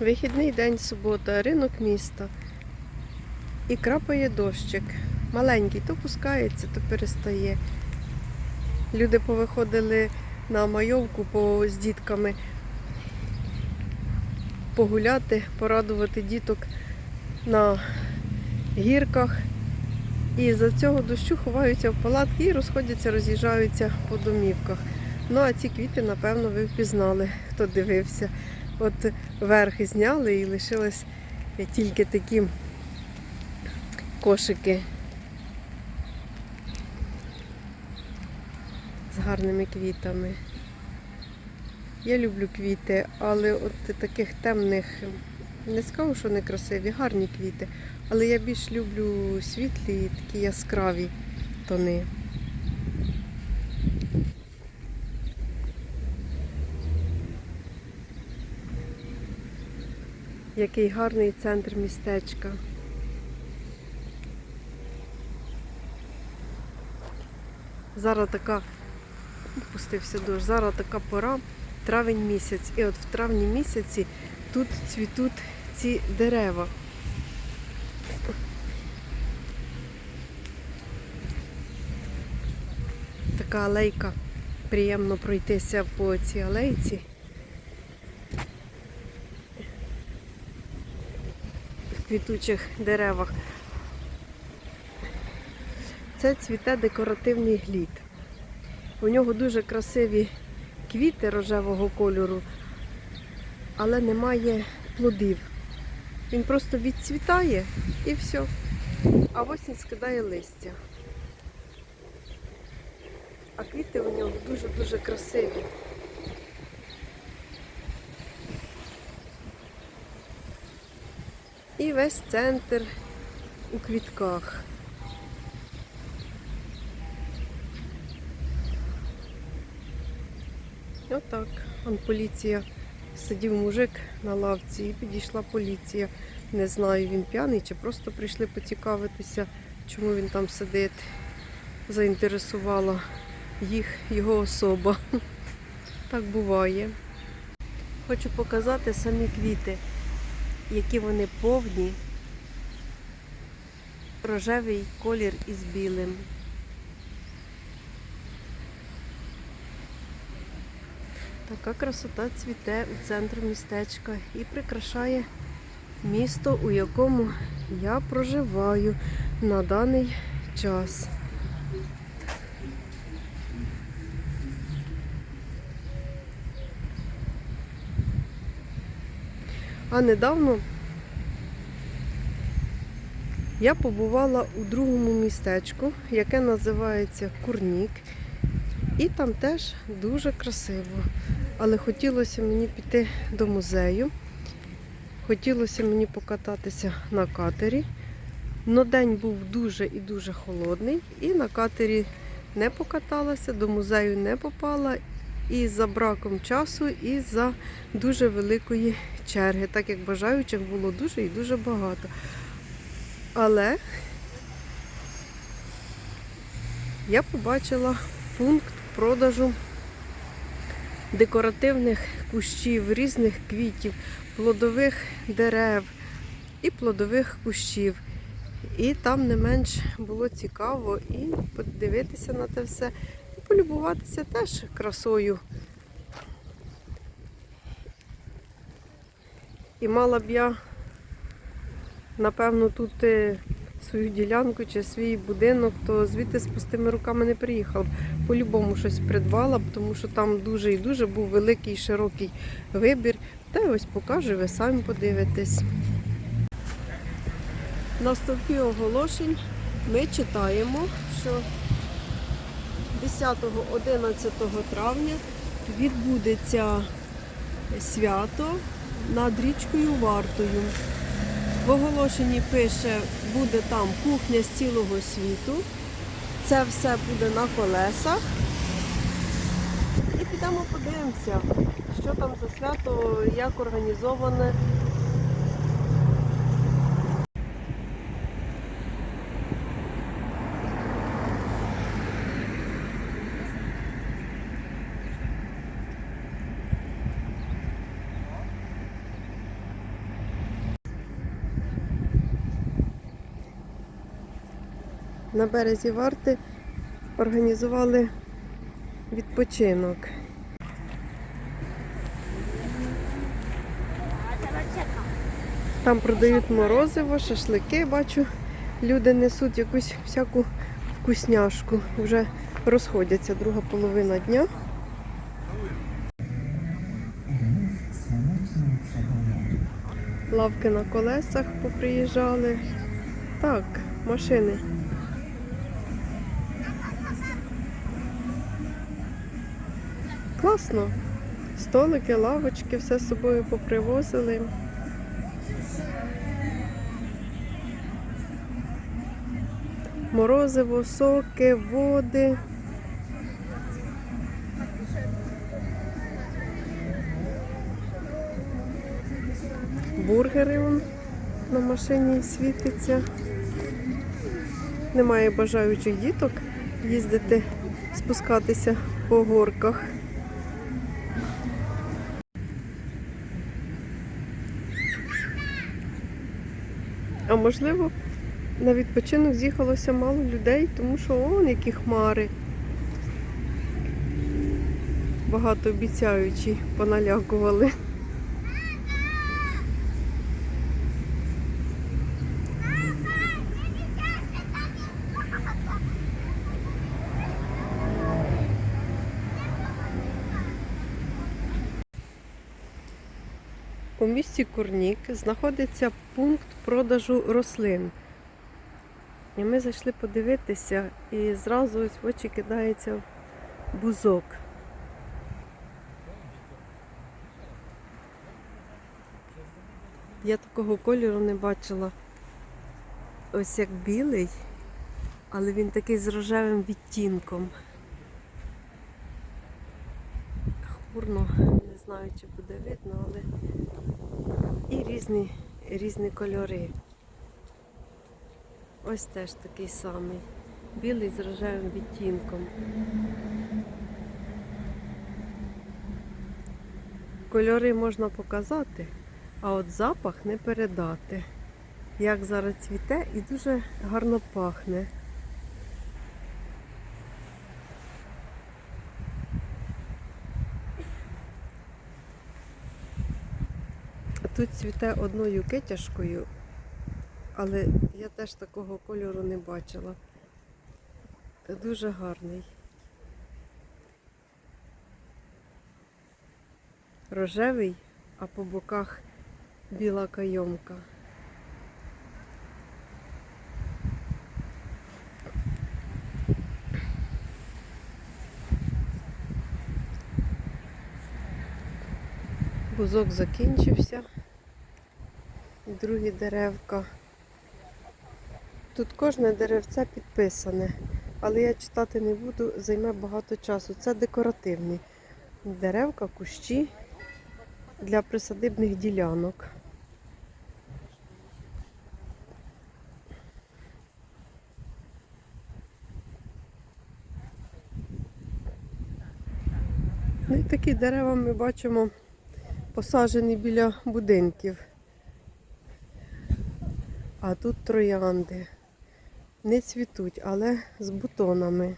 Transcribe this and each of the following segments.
Вихідний день субота, ринок міста. І крапає дощик. Маленький, то пускається, то перестає. Люди повиходили на майовку по, з дітками погуляти, порадувати діток на гірках. І за цього дощу ховаються в палатки і розходяться, роз'їжджаються по домівках. Ну а ці квіти, напевно, ви впізнали, хто дивився. От верх зняли і лишились тільки такі кошики з гарними квітами. Я люблю квіти, але от таких темних, не скажу, що не красиві, гарні квіти. Але я більш люблю світлі, такі яскраві тони. Який гарний центр містечка. Зараз така, пустився дощ, зараз така пора, травень місяць. І от в травні місяці тут цвітуть ці дерева. Така алейка. Приємно пройтися по цій алейці. Квітучих деревах. Це цвіте декоративний глід. У нього дуже красиві квіти рожевого кольору, але немає плодів. Він просто відцвітає і все. А осінь скидає листя. А квіти у нього дуже-дуже красиві. І весь центр у квітках. Отак. Он поліція. Сидів мужик на лавці і підійшла поліція. Не знаю, він п'яний чи просто прийшли поцікавитися, чому він там сидить. Заінтересувала їх його особа. Так буває. Хочу показати самі квіти, які вони повні, рожевий колір із білим. Така красота цвіте у центрі містечка і прикрашає місто, у якому я проживаю на даний час. А недавно я побувала у другому містечку, яке називається Курнік. І там теж дуже красиво. Але хотілося мені піти до музею. Хотілося мені покататися на катері. Но день був дуже і дуже холодний. І на катері не покаталася, до музею не попала. І за браком часу, і за дуже великої черги, так як бажаючих було дуже і дуже багато. Але я побачила пункт продажу декоративних кущів, різних квітів, плодових дерев і плодових кущів. І там не менш було цікаво і подивитися на те все, полюбуватися теж красою. І мала б я, напевно, тут е, свою ділянку чи свій будинок, то звідти з пустими руками не приїхав. По-любому щось придбала б, тому що там дуже і дуже був великий широкий вибір. Та й ось покажу, ви самі подивитесь. На стовпі оголошень ми читаємо, що 10-11 травня відбудеться свято над річкою Вартою. В оголошенні пише, буде там кухня з цілого світу. Це все буде на колесах. І підемо подивимося, що там за свято, як організоване. На березі варти організували відпочинок. Там продають морозиво, шашлики, бачу. Люди несуть якусь всяку вкусняшку. Вже розходяться друга половина дня. Лавки на колесах поприїжджали. Так, машини. Класно. Столики, лавочки, все з собою попривозили. Морозиво, соки, води. Бургери он на машині світиться. Немає бажаючих діток їздити, спускатися по горках. А можливо, на відпочинок з'їхалося мало людей, тому що он які хмари. Багато обіцяючі поналякували. У місті Курнік знаходиться пункт продажу рослин. І ми зайшли подивитися, і зразу ось в очі кидається бузок. Я такого кольору не бачила. Ось як білий, але він такий з рожевим відтінком. Хмурно, не знаю, чи буде видно, але і різні, різні кольори. Ось теж такий самий. Білий з рожевим відтінком. Кольори можна показати, а от запах не передати. Як зараз цвіте і дуже гарно пахне. Тут цвіте одною китяшкою, але я теж такого кольору не бачила. Дуже гарний. Рожевий, а по боках біла кайомка. Бузок закінчився. Другі деревка. Тут кожне деревце підписане, але я читати не буду, займе багато часу. Це декоративні деревка, кущі для присадибних ділянок. Ну і такі дерева ми бачимо посаджені біля будинків. А тут троянди. Не цвітуть, але з бутонами.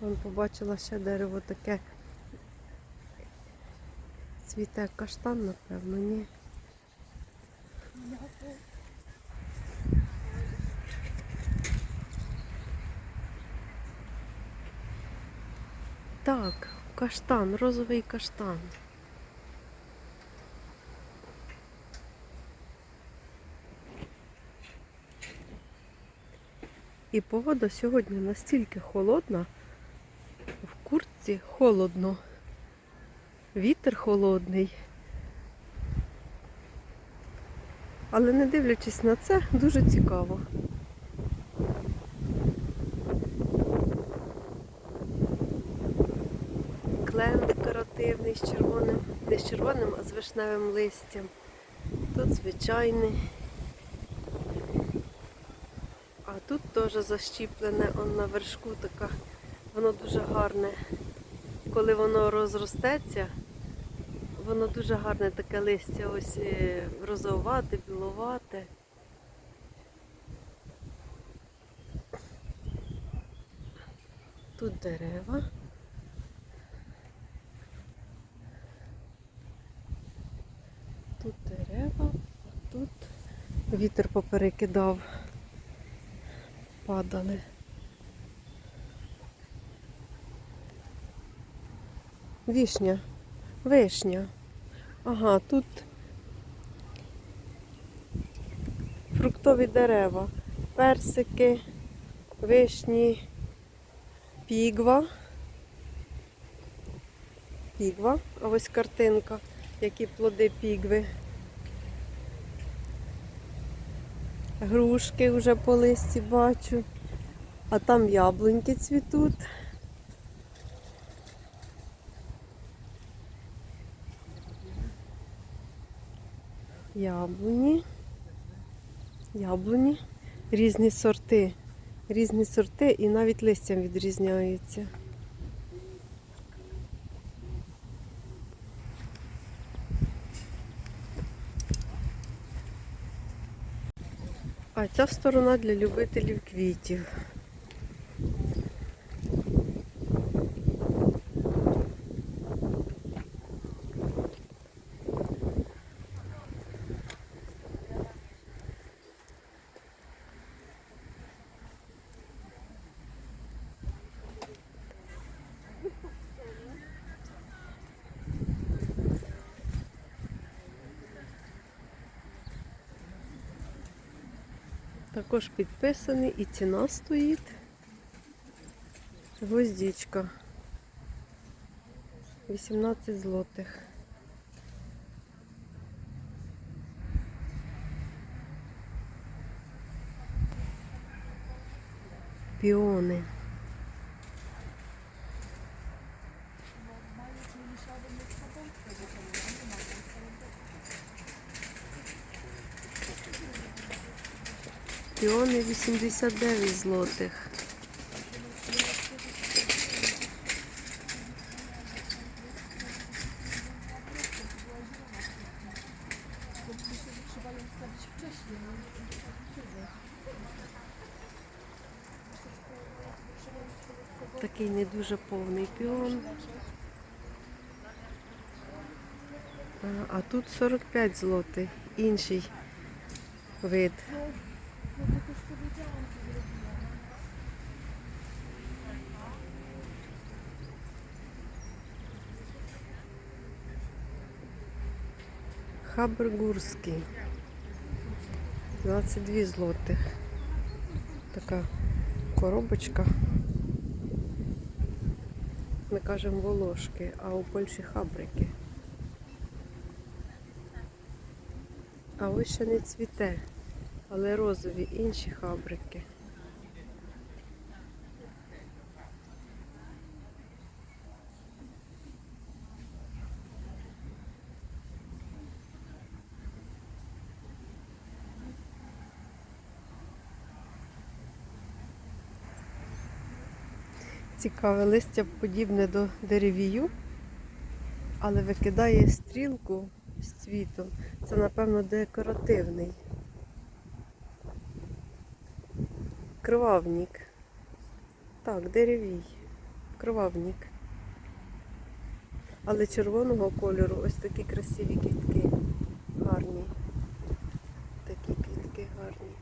Вон побачила ще дерево таке. Цвіте каштан, напевно, ні. Так, каштан, розовий каштан. І погода сьогодні настільки холодна, в куртці холодно, вітер холодний. Але не дивлячись на це, дуже цікаво. З червоним, не з червоним, а з вишневим листям. Тут звичайний. А тут теж защіплене, он на вершку така. Воно дуже гарне. Коли воно розростеться, воно дуже гарне таке листя, ось е, розовате, біловате. Тут дерева. Тут дерева, а тут вітер поперекидав, падали. Вішня, вишня. Ага, тут фруктові дерева, персики, вишні, пігва. Пігва, а ось картинка, які плоди пігви. Грушки вже по листі бачу, а там яблуньки цвітуть. Яблуні. Яблуні. Різні сорти. Різні сорти і навіть листям відрізняються. А ця сторона для любителів квітів. Також підписаний і ціна стоїть. Гвоздичка. 18 злотих. Піони. Піони 89 злотих. Такий не дуже повний піон. А, тут 45 злотих. Інший вид. Хабргурський. 22 злотих. Така коробочка. Ми кажемо волошки, а у Польщі хабрики. А ось ще не цвіте, але розові інші хабрики. Цікаве листя подібне до деревію, але викидає стрілку з цвітом. Це, напевно, декоративний. Кривавник. Так, деревій. Кривавник. Але червоного кольору ось такі красиві квітки. Гарні. Такі квітки гарні.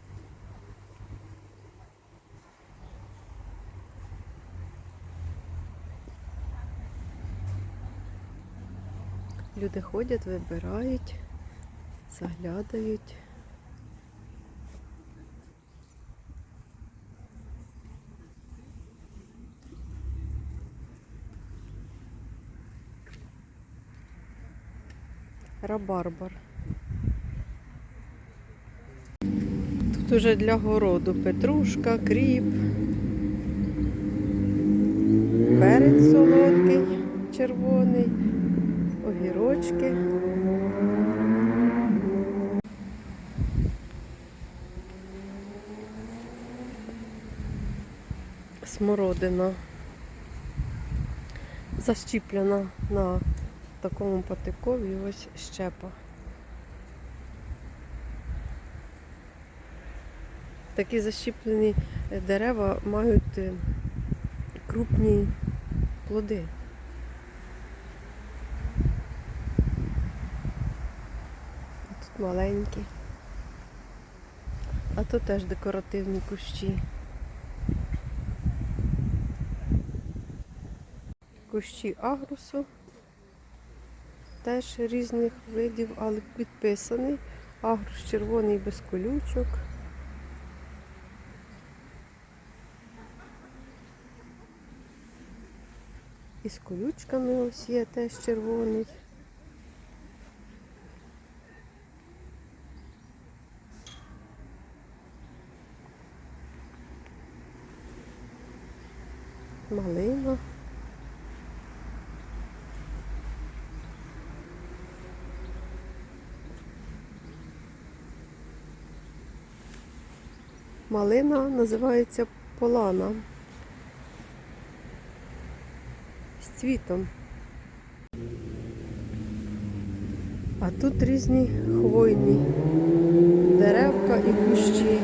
Люди ходять, вибирають, заглядають. Рабарбар. Тут уже для городу петрушка, кріп, перець солодкий, червоний огірочки. смородина. Защіплена на такому патикові ось щепа. Такі защіплені дерева мають е, крупні плоди. А Тут маленькі. А то теж декоративні кущі. Кущі агрусу. Теж різних видів, але підписаний. Агрус червоний без колючок. І з колючками ось є теж червоний. Малина. Малина називається полана. З цвітом. А тут різні хвойні деревка і кущі.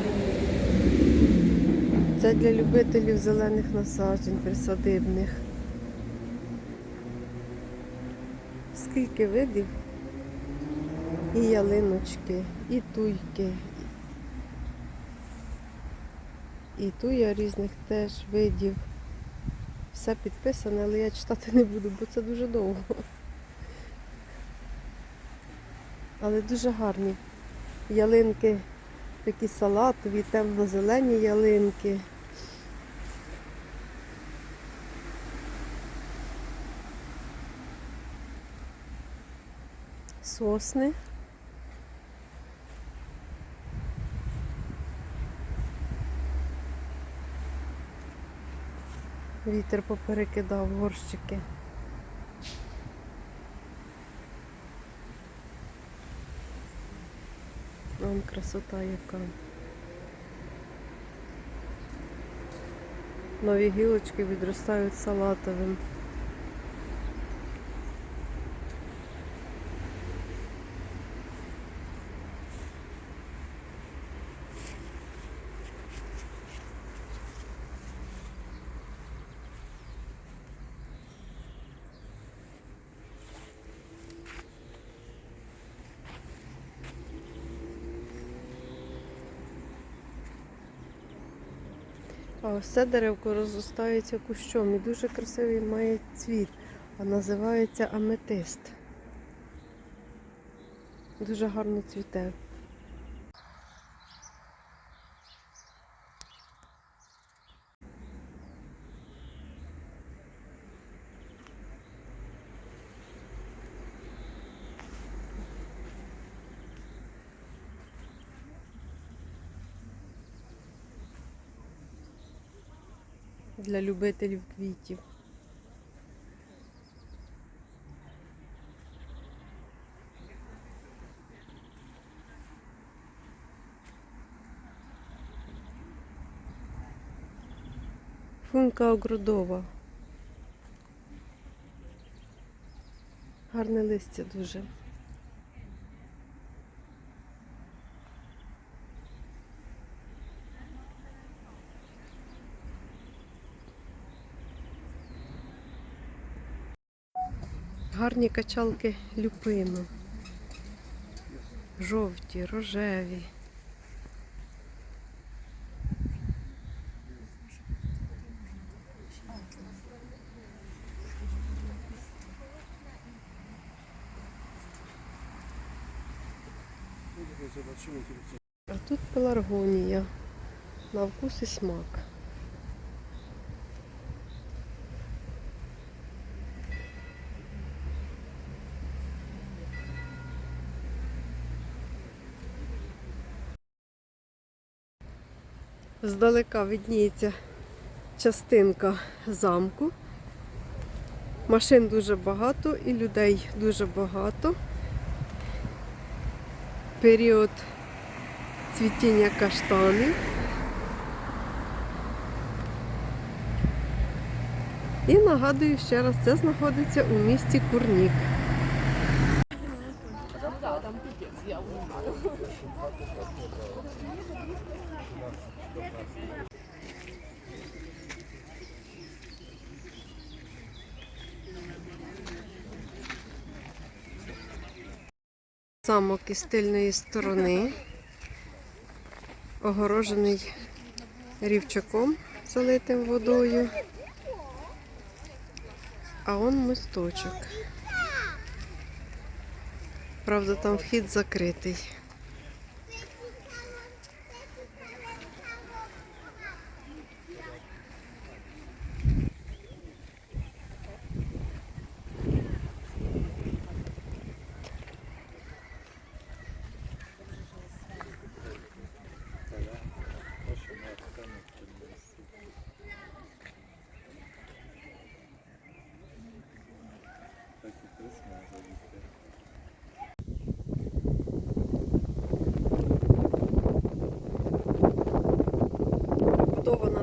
Це для любителів зелених насаджень присадибних. Скільки видів? І ялиночки, і туйки, і туя різних теж видів. Все підписане, але я читати не буду, бо це дуже довго. Але дуже гарні. Ялинки такі салатові, темно-зелені ялинки. Сосни. Вітер поперекидав горщики. Вон красота яка. Нові гілочки відростають салатовим. Ось деревко розростається кущом і дуже красивий має цвіт, а називається аметист. Дуже гарно цвіте. Для любителів квітів. Функа огрудова. Гарне листя дуже. Гарні качалки люпину. Жовті, рожеві. А тут пеларгонія. На вкус і смак. Здалека видніється частинка замку. Машин дуже багато і людей дуже багато. Період цвітіння каштанів. І нагадую ще раз, це знаходиться у місті Курнік. Замок із тильної сторони, огорожений рівчаком, залитим водою. А он мосточок. Правда, там вхід закритий.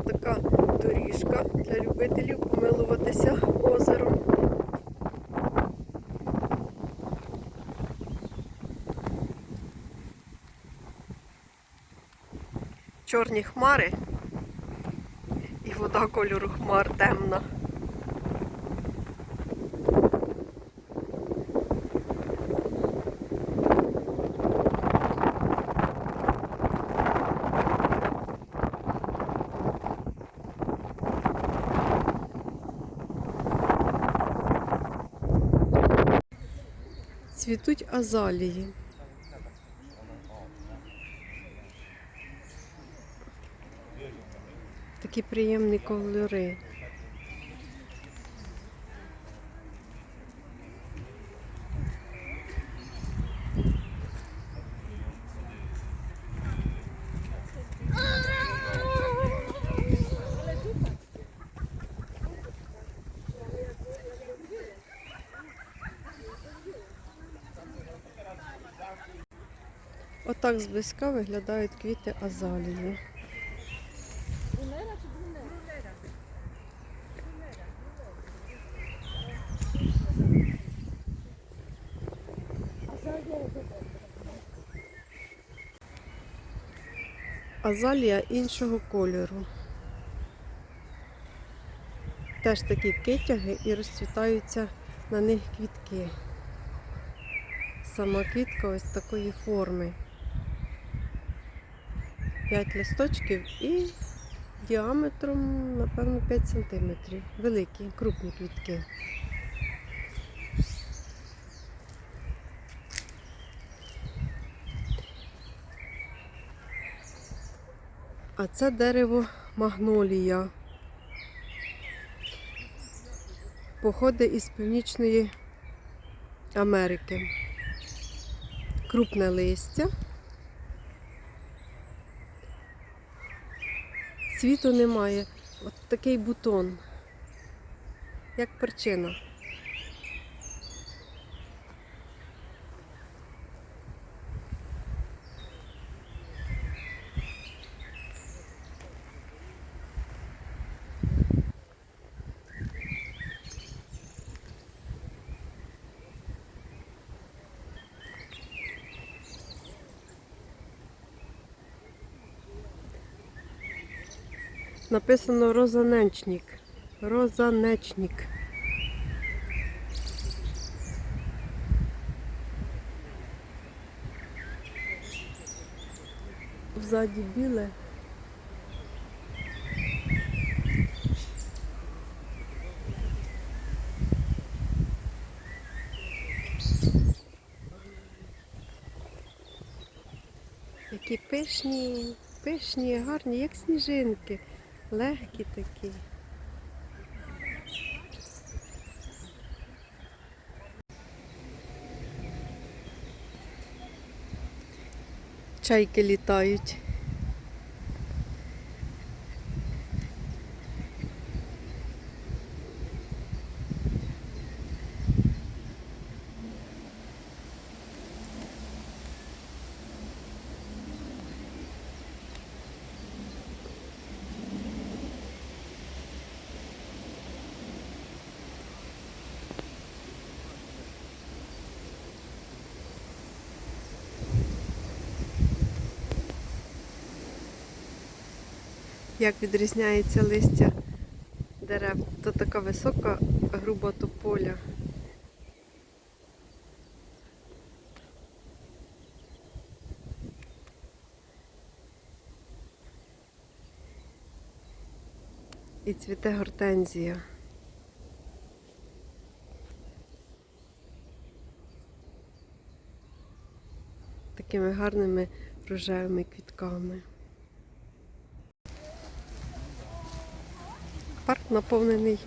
Така доріжка для любителів помилуватися озером. Чорні хмари і вода кольору хмар темна. Цвітуть азалії. Такі приємні кольори. Отак зблизька виглядають квіти азалії. Азалія іншого кольору. Теж такі китяги і розцвітаються на них квітки. Сама квітка ось такої форми. П'ять листочків і діаметром, напевно, 5 см. Великі, крупні квітки. А це дерево магнолія. Походить із Північної Америки. Крупне листя. Цвіту немає. От такий бутон, як перчина. Написано розанечник. Розанечник. Взаді біле. Які пишні, пишні, гарні, як сніжинки. Легкі такі. Чайки літають. Як відрізняється листя дерев. То така висока груба тополя. І цвіте гортензія. Такими гарними рожевими квітками. Наповнений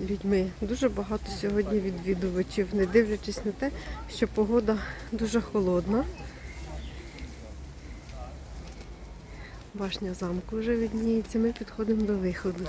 людьми. Дуже багато сьогодні відвідувачів, не дивлячись на те, що погода дуже холодна. Башня замку вже відніється, ми підходимо до виходу.